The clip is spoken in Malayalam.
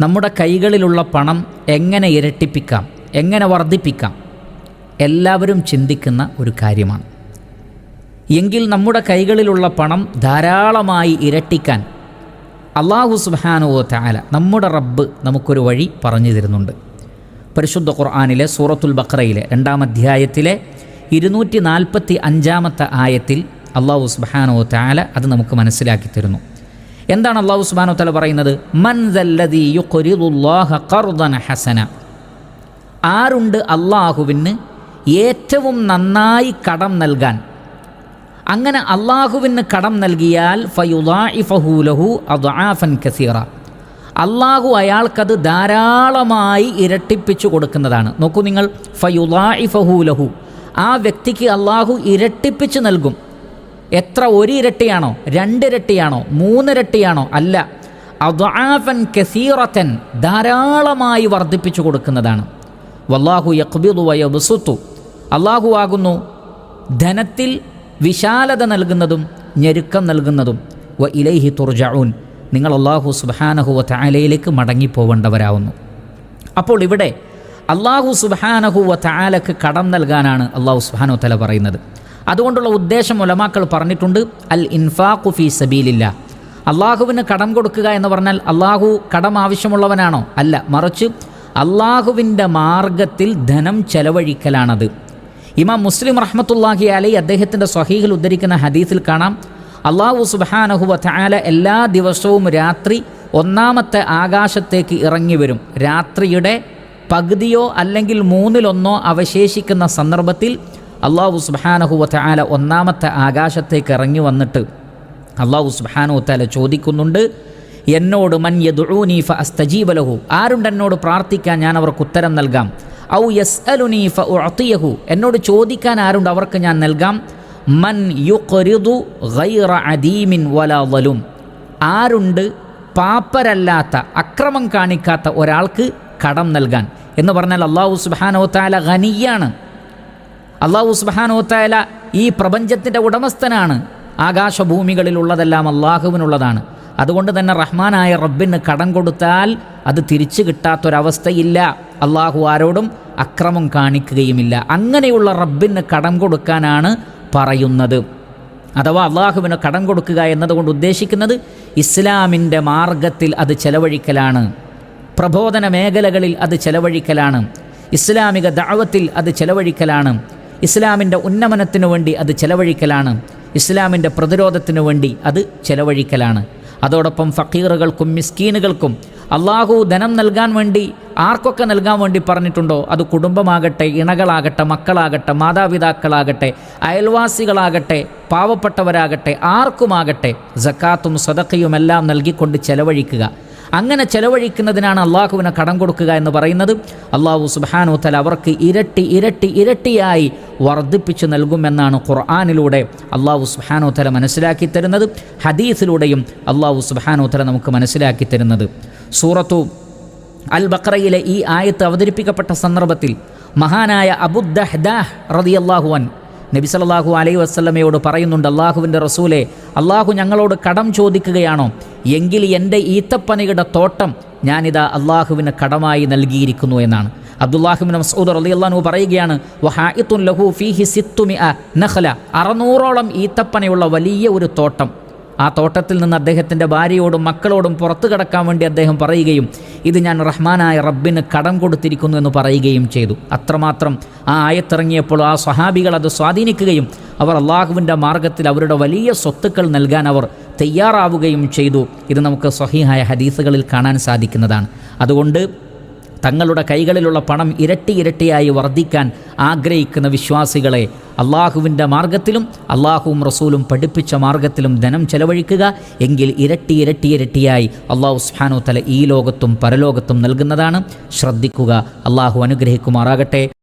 നമ്മുടെ കൈകളിലുള്ള പണം എങ്ങനെ ഇരട്ടിപ്പിക്കാം? എങ്ങനെ വർദ്ധിപ്പിക്കാം? എല്ലാവരും ചിന്തിക്കുന്ന ഒരു കാര്യമാണ്. എങ്കിൽ നമ്മുടെ കൈകളിലുള്ള പണം ധാരാളമായി ഇരട്ടിക്കാൻ അള്ളാഹു സുബാനുവോ താല നമ്മുടെ റബ്ബ് നമുക്കൊരു വഴി പറഞ്ഞു തരുന്നുണ്ട്. പരിശുദ്ധ ഖുർആാനിലെ സൂറത്തുൽ ബക്രയിലെ രണ്ടാം അധ്യായത്തിലെ ഇരുന്നൂറ്റി നാൽപ്പത്തി അഞ്ചാമത്തെ ആയത്തിൽ അള്ളാഹു സുബാനുവോ താല അത് നമുക്ക് മനസ്സിലാക്കി തരുന്നു. എന്താണ് അള്ളാഹു സുബാനോ തല പറയുന്നത്? ഹസന. ആരുണ്ട് അള്ളാഹുവിന് ഏറ്റവും നന്നായി കടം നൽകാൻ? അങ്ങനെ അള്ളാഹുവിന് കടം നൽകിയാൽ കസീറ. അള്ളാഹു അയാൾക്കത് ധാരാളമായി ഇരട്ടിപ്പിച്ചു കൊടുക്കുന്നതാണ്. നോക്കൂ നിങ്ങൾ ഫയുദാഇഫഹൂലഹു ആ വ്യക്തിക്ക് അള്ളാഹു ഇരട്ടിപ്പിച്ച് നൽകും. എത്ര ഒരു ഇരട്ടിയാണോ രണ്ടിരട്ടിയാണോ? മൂന്നിരട്ടിയാണോ? അല്ല. അദ്വാഫൻ കസീറത്തൻ ധാരാളമായി വർദ്ധിപ്പിച്ചു കൊടുക്കുന്നതാണ്. വല്ലാഹു യഖ്ബിദു വയബസുത്തു. അള്ളാഹു ആകുന്നു ധനത്തിൽ വിശാലത നൽകുന്നതും ഞെരുക്കം നൽകുന്നതും. വ ഇലൈഹി തുർജഊൻ നിങ്ങൾ അള്ളാഹു സുബാനഹുവ താലയിലേക്ക് മടങ്ങിപ്പോവേണ്ടവരാവുന്നു. അപ്പോൾ ഇവിടെ അള്ളാഹു സുബാനഹുവ താലക്ക് കടം നൽകാനാണ് അള്ളാഹു സുബാനോ തല പറയുന്നത്. അതുകൊണ്ടുള്ള ഉദ്ദേശം ഉലമാക്കൾ പറഞ്ഞിട്ടുണ്ട് അൽ ഇൻഫാഖു ഫി സബീലില്ല. അള്ളാഹുവിന് കടം കൊടുക്കുക എന്ന് പറഞ്ഞാൽ അള്ളാഹു കടം ആവശ്യമുള്ളവനാണോ? അല്ല മറിച്ച് അള്ളാഹുവിന്റെ മാർഗത്തിൽ ധനം ചെലവഴിക്കലാണത്. ഇമാം മുസ്ലിം റഹ്മത്തുല്ലാഹി അലൈ അദ്ദേഹത്തിന്റെ സ്വഹീഹിൽ ഉദ്ധരിക്കുന്ന ഹദീസിൽ കാണാം അള്ളാഹു സുബാനഹുവ താല എല്ലാ ദിവസവും രാത്രി ഒന്നാമത്തെ ആകാശത്തേക്ക് ഇറങ്ങി വരും. രാത്രിയുടെ പകുതിയോ അല്ലെങ്കിൽ മൂന്നിലൊന്നോ അവശേഷിക്കുന്ന സന്ദർഭത്തിൽ അള്ളാഹു സുബാനഹുവ താല ഒന്നാമത്തെ ആകാശത്തേക്ക് ഇറങ്ങി വന്നിട്ട് അള്ളാഹു സുബാനു താല ചോദിക്കുന്നുണ്ട് എന്നോട് മൻ യദുഊനി അസ്തജീബലഹു ആരുണ്ട് എന്നോട് പ്രാർത്ഥിക്കാൻ ഞാൻ അവർക്ക് ഉത്തരം നൽകാം. ഔ യസ് അലുനി എന്നോട് ചോദിക്കാൻ ആരുണ്ട് അവർക്ക് ഞാൻ നൽകാം? മൻ യുഖ്രിദു ഗൈറ അദീമിൻ വലാ വലും. ആരുണ്ട്? പാപ്പരല്ലാത്ത അക്രമം കാണിക്കാത്ത ഒരാൾക്ക് കടം നൽകാൻ. എന്ന് പറഞ്ഞാൽ അള്ളാഹു സുബാനോ താല ഖനിയാണ്. അള്ളാഹു സുബാനോ താല ഈ പ്രപഞ്ചത്തിന്റെ ഉടമസ്ഥനാണ്. ആകാശഭൂമികളിലുള്ളതെല്ലാം അള്ളാഹുവിനുള്ളതാണ്. അതുകൊണ്ട് തന്നെ റഹ്മാനായ റബ്ബിന് കടം കൊടുത്താൽ അത് തിരിച്ചു കിട്ടാത്തൊരവസ്ഥയില്ല. അള്ളാഹു ആരോടും അക്രമം കാണിക്കുകയുമില്ല. അങ്ങനെയുള്ള റബ്ബിന് കടം കൊടുക്കാനാണ് പറയുന്നത്. അഥവാ അള്ളാഹുവിന് കടം കൊടുക്കുക എന്നതുകൊണ്ട് ഉദ്ദേശിക്കുന്നത് ഇസ്ലാമിന്റെ മാർഗത്തിൽ അത് ചെലവഴിക്കലാണ്. പ്രബോധന മേഖലകളിൽ അത് ചെലവഴിക്കലാണ്. ഇസ്ലാമിക ദാവത്തിൽ അത് ചെലവഴിക്കലാണ്. ഇസ്ലാമിന്റെ ഉന്നമനത്തിനു വേണ്ടി അത് ചെലവഴിക്കലാണ്. ഇസ്ലാമിന്റെ പ്രതിരോധത്തിനു വേണ്ടി അത് ചെലവഴിക്കലാണ്. അതോടൊപ്പം ഫക്കീറുകൾക്കും മിസ്കീനുകൾക്കും അള്ളാഹു ധനം നൽകാൻ വേണ്ടി ആർക്കൊക്കെ നൽകാൻ വേണ്ടി പറഞ്ഞിട്ടുണ്ടോ? അത് കുടുംബമാകട്ടെ ഇണകളാകട്ടെ മക്കളാകട്ടെ മാതാപിതാക്കളാകട്ടെ അയൽവാസികളാകട്ടെ പാവപ്പെട്ടവരാകട്ടെ ആർക്കുമാകട്ടെ ജക്കാത്തും സദക്കയുമെല്ലാം നൽകിക്കൊണ്ട് ചെലവഴിക്കുക. അങ്ങനെ ചെലവഴിക്കുന്നതിനാണ് അള്ളാഹുവിനെ കടം കൊടുക്കുക എന്ന് പറയുന്നത്. അള്ളാഹു സുബാനു തല അവർക്ക് ഇരട്ടി ഇരട്ടി ഇരട്ടിയായി വർദ്ധിപ്പിച്ചു നൽകുമെന്നാണ് ഖുർആാനിലൂടെ അള്ളാഹു സുബാനു തല മനസ്സിലാക്കി തരുന്നത്. ഹദീസിലൂടെയും അള്ളാഹു സുബാനു തല നമുക്ക് മനസ്സിലാക്കി തരുന്നത്. സൂറത്തു അൽ ബക്രയിലെ ഈ ആയത്ത് അവതരിപ്പിക്കപ്പെട്ട സന്ദർഭത്തിൽ മഹാനായ അബുദ്ദഹ്ദാഹ് റതി അള്ളാഹുവാൻ നബി സല്ലല്ലാഹു അലൈഹി വസ്ലമയോട് പറയുന്നുണ്ട് അള്ളാഹുവിന്റെ റസൂലെ അള്ളാഹു ഞങ്ങളോട് കടം ചോദിക്കുകയാണോ? എങ്കിൽ എന്റെ ഈത്തപ്പനയുടെ തോട്ടം ഞാനിതാ അള്ളാഹുവിന് കടമായി നൽകിയിരിക്കുന്നു എന്നാണ്. അബ്ദുല്ലാഹിബിൻ മസൂദ് അലി അള്ളാഹു പറയുകയാണ് ലഹു ഫീഹി സിത്തുമി നഖല. അറുന്നൂറോളം ഈത്തപ്പനയുള്ള വലിയ ഒരു തോട്ടം. ആ തോട്ടത്തിൽ നിന്ന് അദ്ദേഹത്തിന്റെ ഭാര്യയോടും മക്കളോടും പുറത്തു കടക്കാൻ വേണ്ടി അദ്ദേഹം പറയുകയും ഇത് ഞാൻ റഹ്മാനായ റബ്ബിന് കടം കൊടുത്തിരിക്കുന്നു എന്ന് പറയുകയും ചെയ്തു. അത്രമാത്രം ആ ആയത്തിറങ്ങിയപ്പോൾ ആ സ്വഹാബികൾ അത് സ്വാധീനിക്കുകയും അവർ അള്ളാഹുവിന്റെ മാർഗത്തിൽ അവരുടെ വലിയ സ്വത്തുക്കൾ നൽകാൻ അവർ തയ്യാറാവുകയും ചെയ്തു. ഇത് നമുക്ക് സ്വഹീഹായ ഹദീസുകളിൽ കാണാൻ സാധിക്കുന്നതാണ്. അതുകൊണ്ട് തങ്ങളുടെ കൈകളിലുള്ള പണം ഇരട്ടി ഇരട്ടിയായി വർദ്ധിക്കാൻ ആഗ്രഹിക്കുന്ന വിശ്വാസികളെ അള്ളാഹുവിന്റെ മാർഗത്തിലും അള്ളാഹുവും റസൂലും പഠിപ്പിച്ച മാർഗത്തിലും ധനം ചെലവഴിക്കുക എങ്കിൽ ഇരട്ടി ഇരട്ടി ഇരട്ടിയായി അള്ളാഹു സുഹാനോ തല ഈ ലോകത്തും പരലോകത്തും നൽകുന്നതാണ്. ശ്രദ്ധിക്കുക. അള്ളാഹു അനുഗ്രഹിക്കുമാറാകട്ടെ.